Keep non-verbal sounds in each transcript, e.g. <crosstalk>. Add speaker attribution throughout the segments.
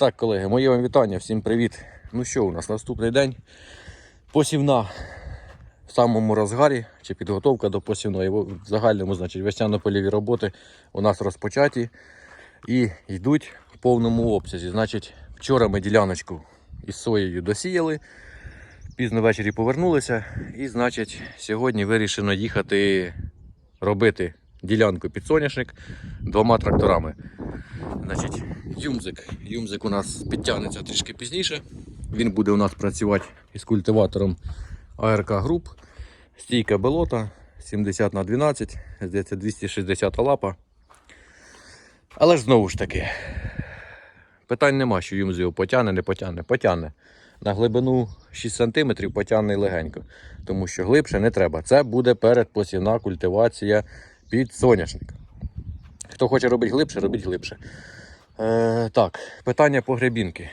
Speaker 1: Так, колеги, моє вам вітання, всім привіт. Ну що, у нас наступний день. Посівна в самому розгарі чи підготовка до посівної. В загальному, значить, весняно-польові роботи у нас розпочаті і йдуть в повному обсязі. Значить, вчора ми діляночку із соєю досіяли, пізно ввечері повернулися, і, значить, сьогодні вирішено їхати робити ділянку під соняшник двома тракторами. Значить, юмзик. Юмзик у нас підтягнеться трішки пізніше. Він буде у нас працювати із культиватором АРК груп. Стійка белота 70 на 12, здається 260 лапа. Але ж знову ж таки, питань нема, що юмз його потягне, не потягне. Потягне. На глибину 6 см потягне легенько, тому що глибше не треба. Це буде передпосівна культивація під соняшник. Хто хоче робити глибше, робіть глибше. Е, так, питання по гребінки.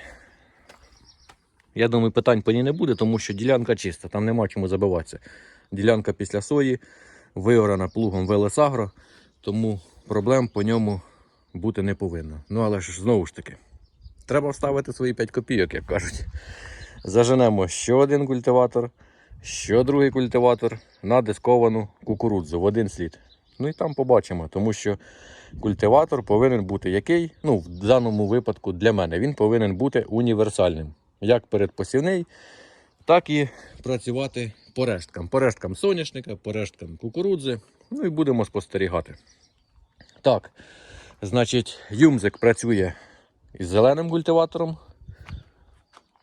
Speaker 1: Я думаю, питань по ній не буде, тому що ділянка чиста, там нема чому забиватися. Ділянка після сої виорана плугом Велесагро, тому проблем по ньому бути не повинно. Ну але ж знову ж таки, треба вставити свої 5 копійок, як кажуть. Заженемо ще один культиватор, ще другий культиватор на дисковану кукурудзу в один слід. Ну і там побачимо, тому що культиватор повинен бути який, ну, в даному випадку для мене, він повинен бути універсальним. Як передпосівний, так і працювати по решткам. По решткам соняшника, по решткам кукурудзи. Ну і будемо спостерігати. Так, значить, юмзик працює із зеленим культиватором.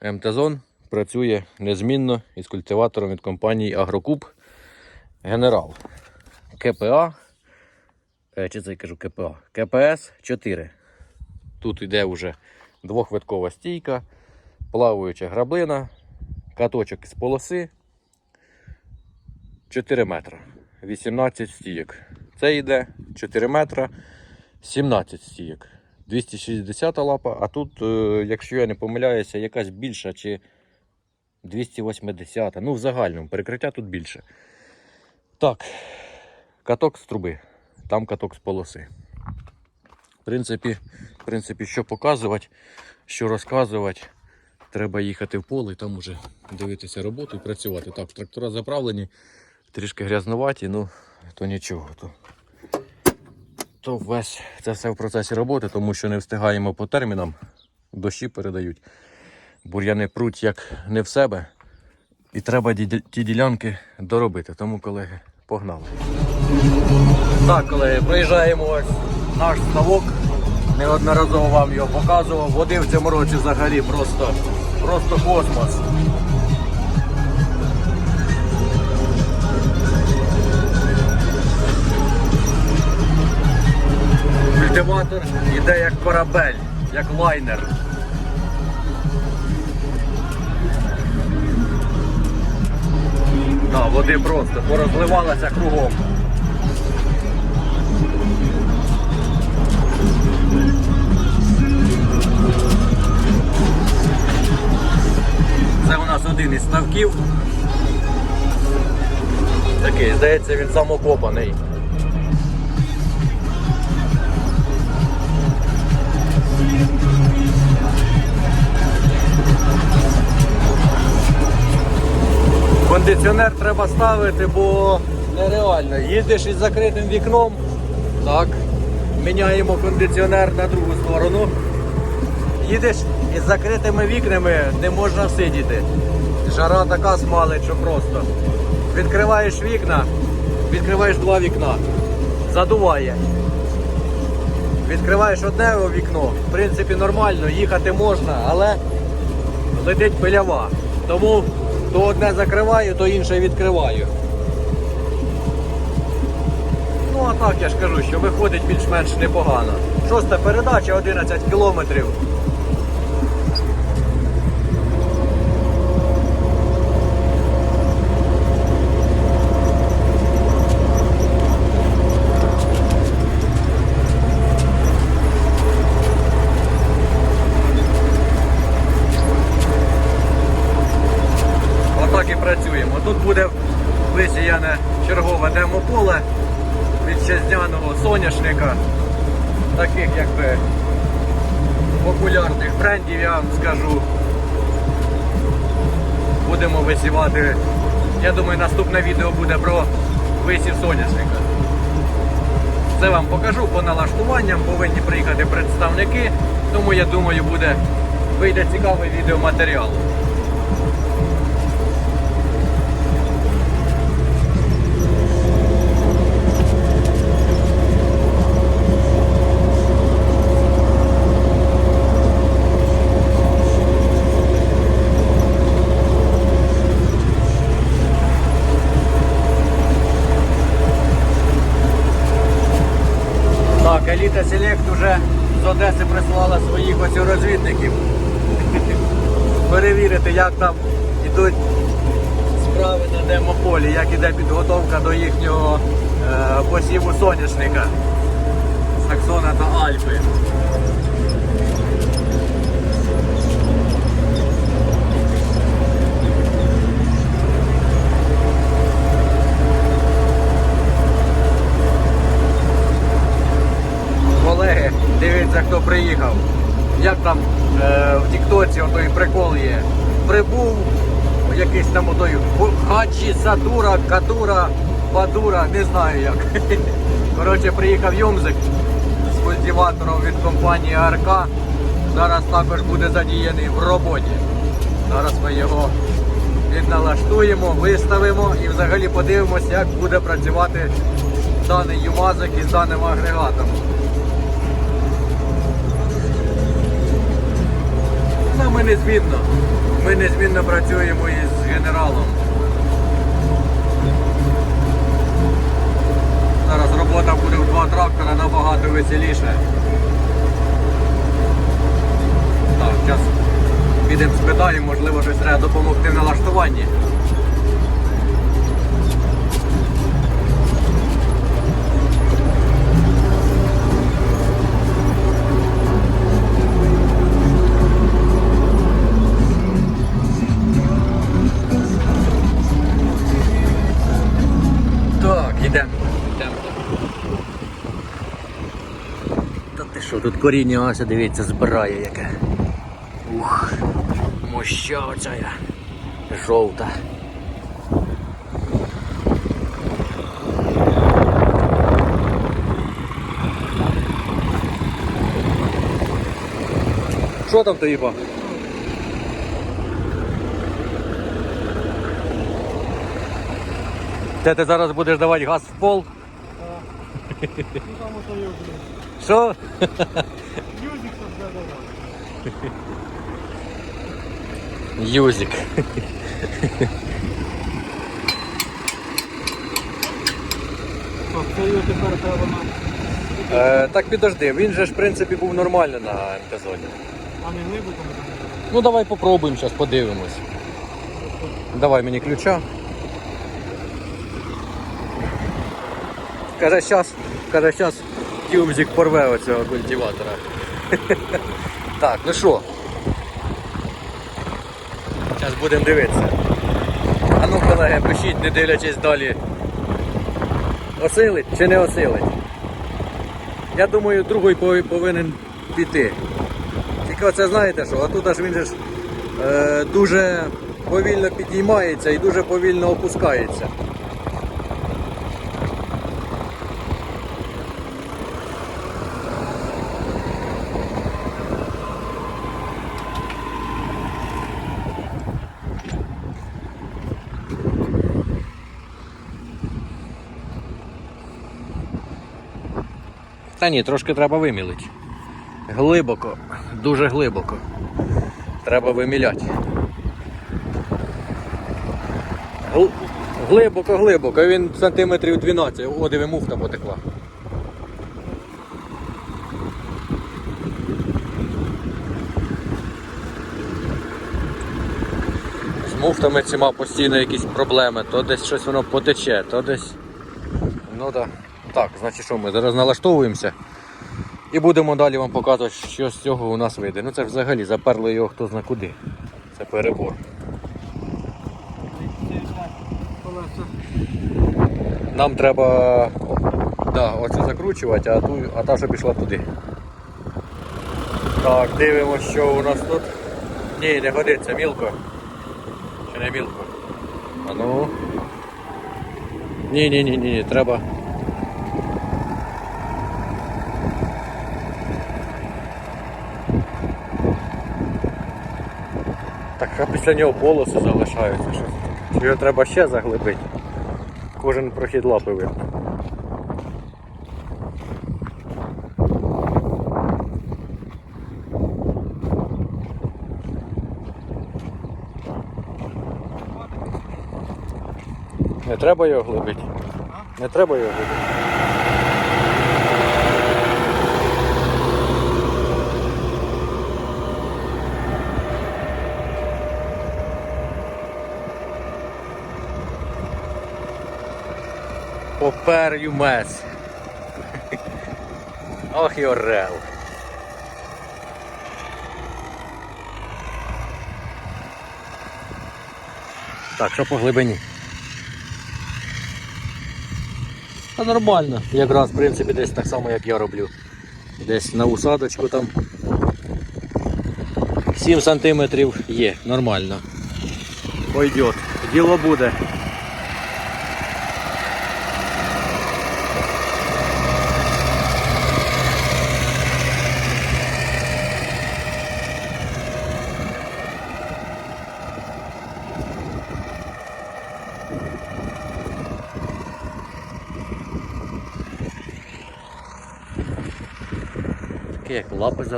Speaker 1: МТЗон працює незмінно із культиватором від компанії Агрокуб Генерал. КПА чи це я кажу КПА? КПС 4. Тут йде вже двохвиткова стійка, плаваюча граблина, каточок з полоси 4 метра. 18 стійок. Це йде 4 метра 17 стійок. 260 лапа, а тут, е, якщо я не помиляюся, якась більша чи 280. Ну, в загальному перекриття тут більше. Так, каток з труби там каток з полоси. В принципі, в принципі, що показувати, що розказувати, треба їхати в поле і там уже дивитися роботу і працювати. Так, трактора заправлені, трішки грязнуваті, ну то нічого. То, то весь це все в процесі роботи, тому що не встигаємо по термінам, дощі передають. Бур'яни пруть як не в себе. І треба ті ділянки доробити. Тому, колеги, погнали. Так, колеги, проїжджаємо ось наш ставок. Неодноразово вам його показував. Води в цьому році взагалі просто, просто космос. Культиватор йде як корабель, як лайнер. Да, води просто порозливалася кругом. Нас один із ставків. Такий, здається, він самокопаний. Кондиціонер треба ставити, бо нереально. Їдеш із закритим вікном. Так. Міняємо кондиціонер на другу сторону. Їдеш із закритими вікнами, не можна сидіти. Жара така смалить, що просто. Відкриваєш вікна, відкриваєш два вікна, задуває. Відкриваєш одне вікно, в принципі нормально, їхати можна, але летить пилява. Тому то одне закриваю, то інше відкриваю. Ну а так я ж кажу, що виходить більш-менш непогано. Шоста передача 11 кілометрів. І працюємо. Тут буде висіяне чергове демополе від щезняного соняшника. Таких якби популярних брендів, я вам скажу. Будемо висівати. Я думаю, наступне відео буде про висів соняшника. Це вам покажу по налаштуванням, повинні приїхати представники, тому я думаю, буде вийде цікавий відеоматеріал. Так, Еліта Селект вже з Одеси прислала своїх ось розвідників. <laughs> Перевірити, як там ідуть справи на демополі, як іде підготовка до їхнього е, посіву соняшника. Саксона та Альпи. Колеги, дивіться, хто приїхав. Як там е, в Тіктоці отой прикол є. Прибув якийсь там отой Хаджі, Садура, Кадура, Бадура, не знаю як. <laughs> Коротше, приїхав Юмзик з культиватором від компанії АРК. Зараз також буде задіяний в роботі. Зараз ми його відналаштуємо, виставимо і взагалі подивимося, як буде працювати даний ЮМАЗик із даним агрегатом. Ну, ми незмінно. Ми незмінно працюємо із генералом. Зараз робота буде в два трактора набагато веселіше. Так, зараз підемо спитаємо, можливо, щось треба допомогти налаштуванні. Тут коріння ось, дивіться, збирає яке. Ух, моща оця. Жовта. Що там тобі? Де ти зараз будеш давати газ в пол?
Speaker 2: Ну
Speaker 1: Що?
Speaker 2: Юзик там.
Speaker 1: Юзик. Е, так підожди, він же ж в принципі був нормально на МТ-зоні.
Speaker 2: А не глибоко.
Speaker 1: Ну давай попробуємо зараз, подивимось. Давай мені ключа. Каже, щас, каже, щас тюмзик порве оцього культиватора. <laughs> так, ну що? Зараз будемо дивитися. А ну, колеги, пишіть, не дивлячись далі. Осилить чи не осилить? Я думаю, другий повинен піти. Тільки оце знаєте що, отут аж він же ж е, дуже повільно підіймається і дуже повільно опускається. Та ні, трошки треба вимілити. Глибоко, дуже глибоко. Треба виміляти. Глибоко, глибоко, він сантиметрів 12, о, диви, муфта потекла. З муфтами цими постійно якісь проблеми, то десь щось воно потече, то десь. Ну так. Так, значить що ми зараз налаштовуємося. І будемо далі вам показувати, що з цього у нас вийде. Ну це взагалі заперли його хто зна куди. Це перебор. Нам треба да, оце закручувати, а, ту, а та вже пішла туди. Так, дивимося, що у нас тут. Ні, не годиться, мілко. Чи не мілко? А ну. Ні, ні, ні, ні, треба. Так, а після нього полоси залишаються. Що? Його треба ще заглибити? Кожен прохід лапи видно. Не треба його глибити. Не треба його глибити. Попер юмес. Ох і орел. Так, що по глибині? Та нормально. Якраз в принципі десь так само як я роблю. Десь на усадочку там 7 сантиметрів є, нормально. Пойдет. Діло буде.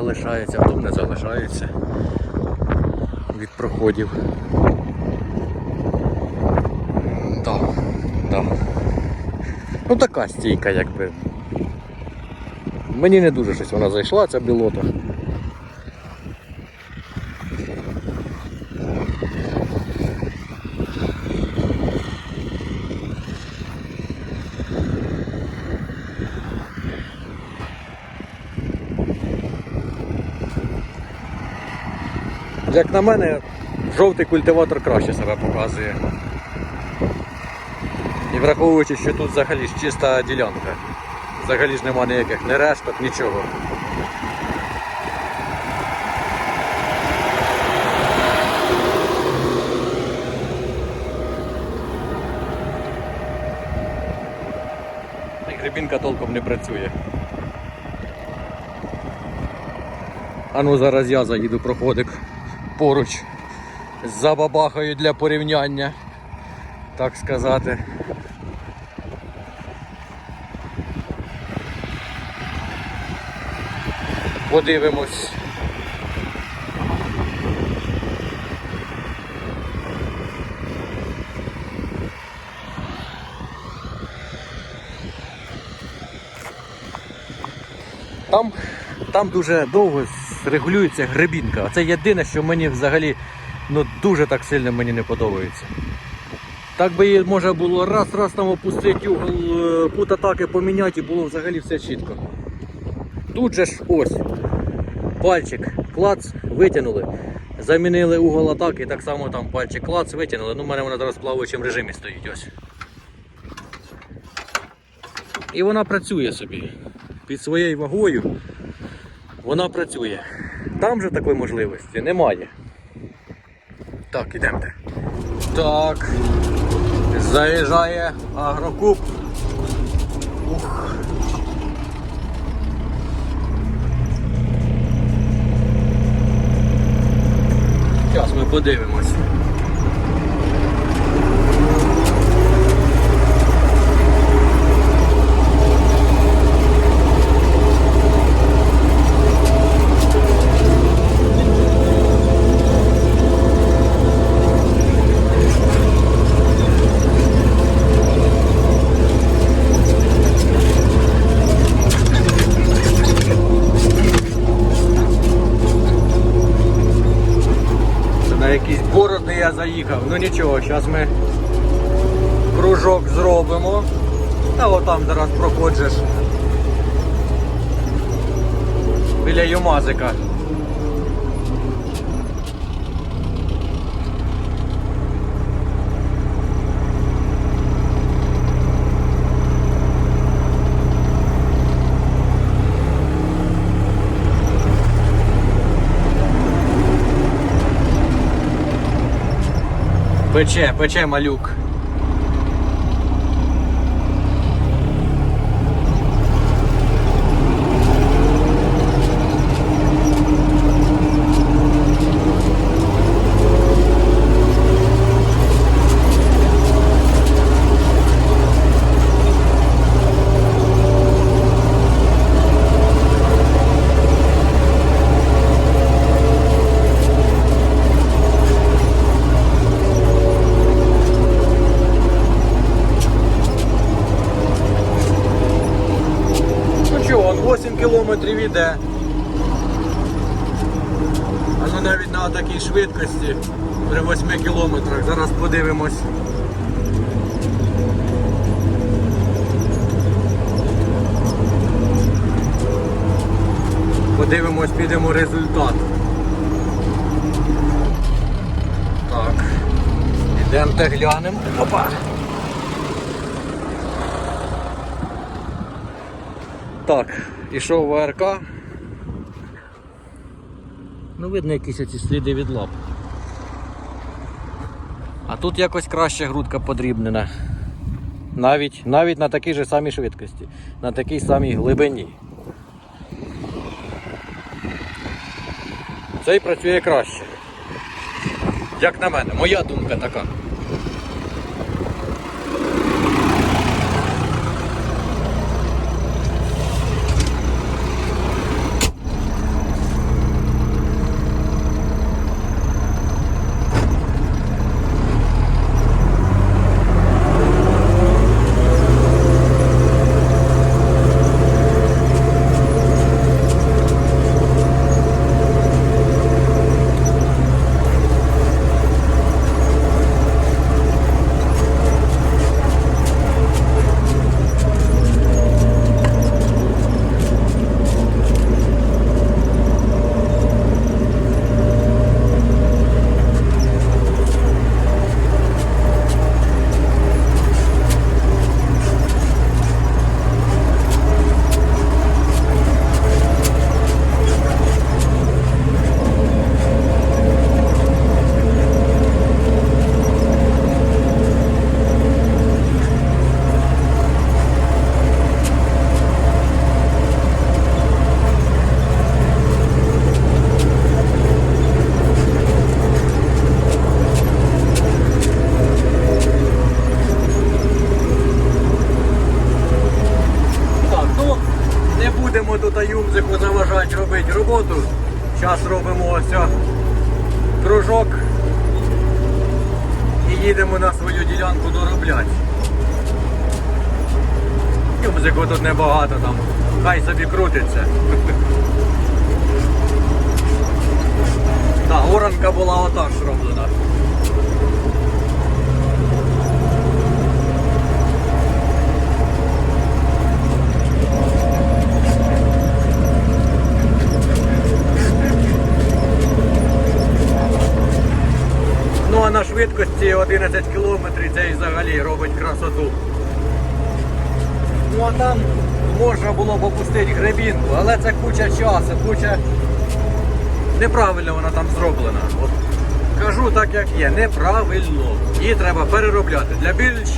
Speaker 1: Лапи а тут не залишається від проходів. Так, так. Ну така стійка якби. Мені не дуже щось вона зайшла, ця білота. Як на мене, жовтий культиватор краще себе показує. І враховуючи, що тут взагалі ж чиста ділянка. Взагалі ж нема ніяких ні решток, нічого. І грибінка толком не працює. А ну зараз я заїду проходик поруч. Забабахаю для порівняння, так сказати. Подивимось. Там, там дуже довго регулюється грибінка. Це єдине, що мені взагалі ну, дуже так сильно мені не подобається. Так би її можна було раз-раз там опустити угол е, кут атаки поміняти і було взагалі все чітко. Тут же ж ось пальчик клац витягнули, замінили угол атаки, так само там пальчик клац витягнули. Ну, у мене вона зараз в плаваючому режимі стоїть ось. І вона працює собі під своєю вагою. Вона працює. Там же такої можливості немає. Так, ідемте. Так. Заїжджає агрокуб. Ух. Зараз ми подивимось. Я заїхав. Ну нічого, зараз ми кружок зробимо. Та отам зараз проходжеш. Біля Юмазика. Пече, пече малюк. Ну чого, он 8 кілометрів іде. А ну навіть на такій швидкості при 8 кілометрах. Зараз подивимось. Подивимось, підемо результат. Так. Ідемо та глянемо. Опа! Так, ішов ВРК. Ну, видно якісь ці сліди від лап. А тут якось краще грудка подрібнена. Навіть, навіть на такій же самій швидкості, на такій самій глибині. Цей працює краще. Як на мене, моя думка така. Так, ну не будемо тут юмзику заважати робити роботу. Зараз робимо ось о кружок і їдемо на свою ділянку доробляти. Тут небагато там, хай собі крутиться. Так, оранка була отак зроблена. Ну а на швидкості 11 кілометрів це і взагалі робить красоту. Ну а там можна було б опустити гребінку, але це куча часу, куча неправильно вона там зроблена. От кажу так як є, неправильно. Її треба переробляти для більш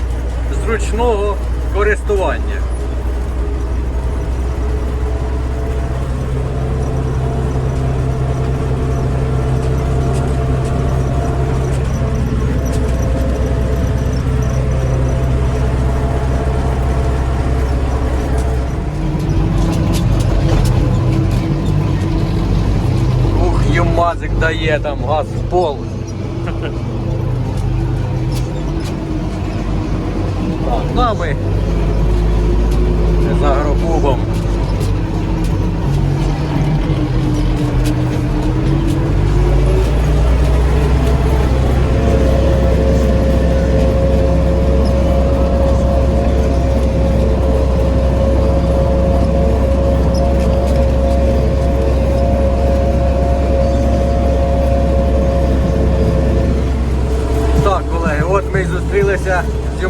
Speaker 1: зручного користування. Ух, дає там газ в пол. Так, ну а ми за агрокубом.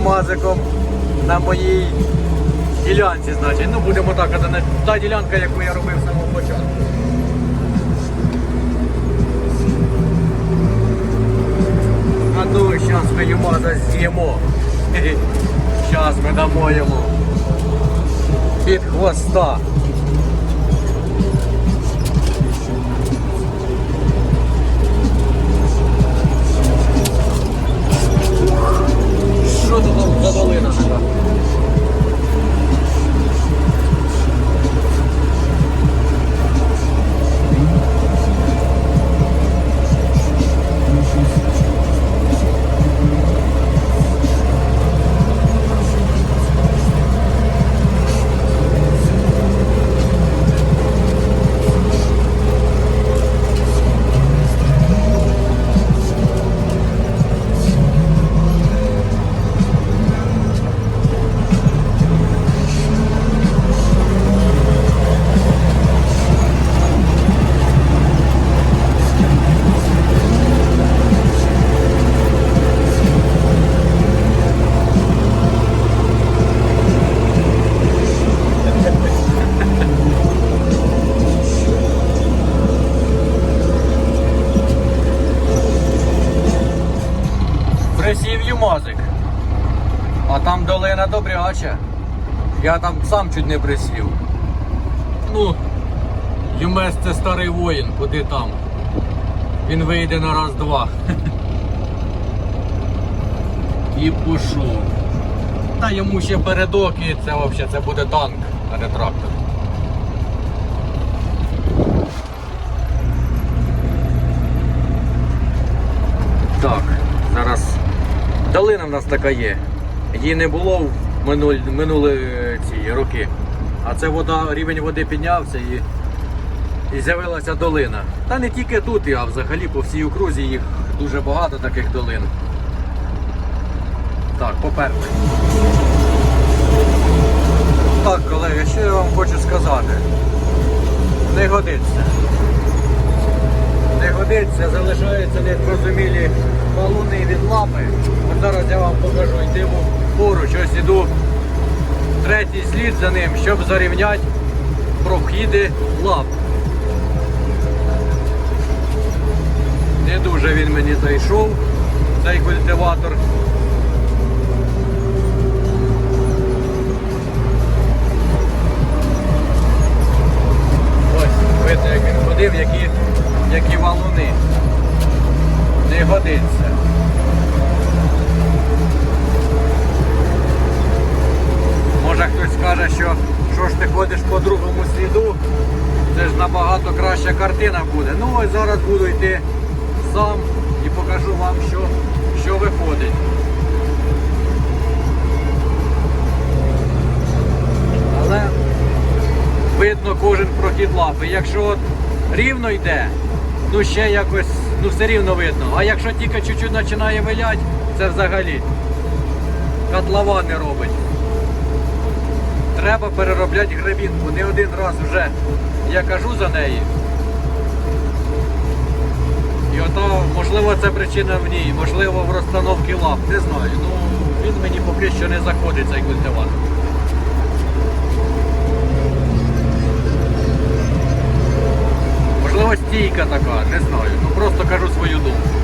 Speaker 1: З Юмазиком на моїй ділянці, значить. Ну, будемо так, це не та ділянка, яку я робив з самого початку. А то зараз ми Юмаза з'їмо. Зараз ми дамо. Під хвоста. Що тут там за долина така? Добряча. Я там сам чуть не присів. Ну, Юмес це старий воїн, куди там. Він вийде на раз-два. <laughs> І пішов. Та йому ще передок і це взагалі це буде танк, а не трактор. Так, зараз долина в нас така є. Її не було в минулі, е, ці роки. А це вода, рівень води піднявся і, і з'явилася долина. Та не тільки тут, а взагалі по всій окрузі їх дуже багато таких долин. Так, поперли. Так, колеги, що я вам хочу сказати? Не годиться. Не годиться, залишаються незрозумілі балуни від лапи. Зараз я вам покажу, йтиму поруч, ось іду третій слід за ним, щоб зарівняти прохіди лап. Не дуже він мені зайшов, цей культиватор. Ось, видно, як він ходив, які, які валуни. Не годиться. Може хтось скаже, що що ж ти ходиш по другому сліду, це ж набагато краща картина буде. Ну ось зараз буду йти сам і покажу вам, що, що виходить. Але видно кожен прохід лапи. Якщо от рівно йде, ну ще якось, ну все рівно видно. А якщо тільки чуть-чуть починає вилять, це взагалі котловани робить. Треба переробляти гребінку. Не один раз вже я кажу за неї. І ото, можливо, це причина в ній, можливо, в розстановці лап, не знаю. Ну, він мені поки що не заходить цей культиватор. Можливо, стійка така, не знаю. Ну просто кажу свою думку.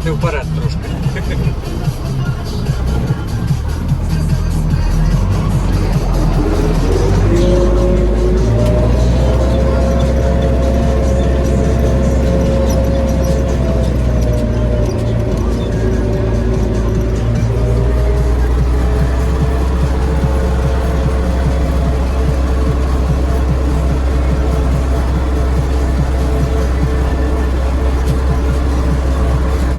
Speaker 1: saudável para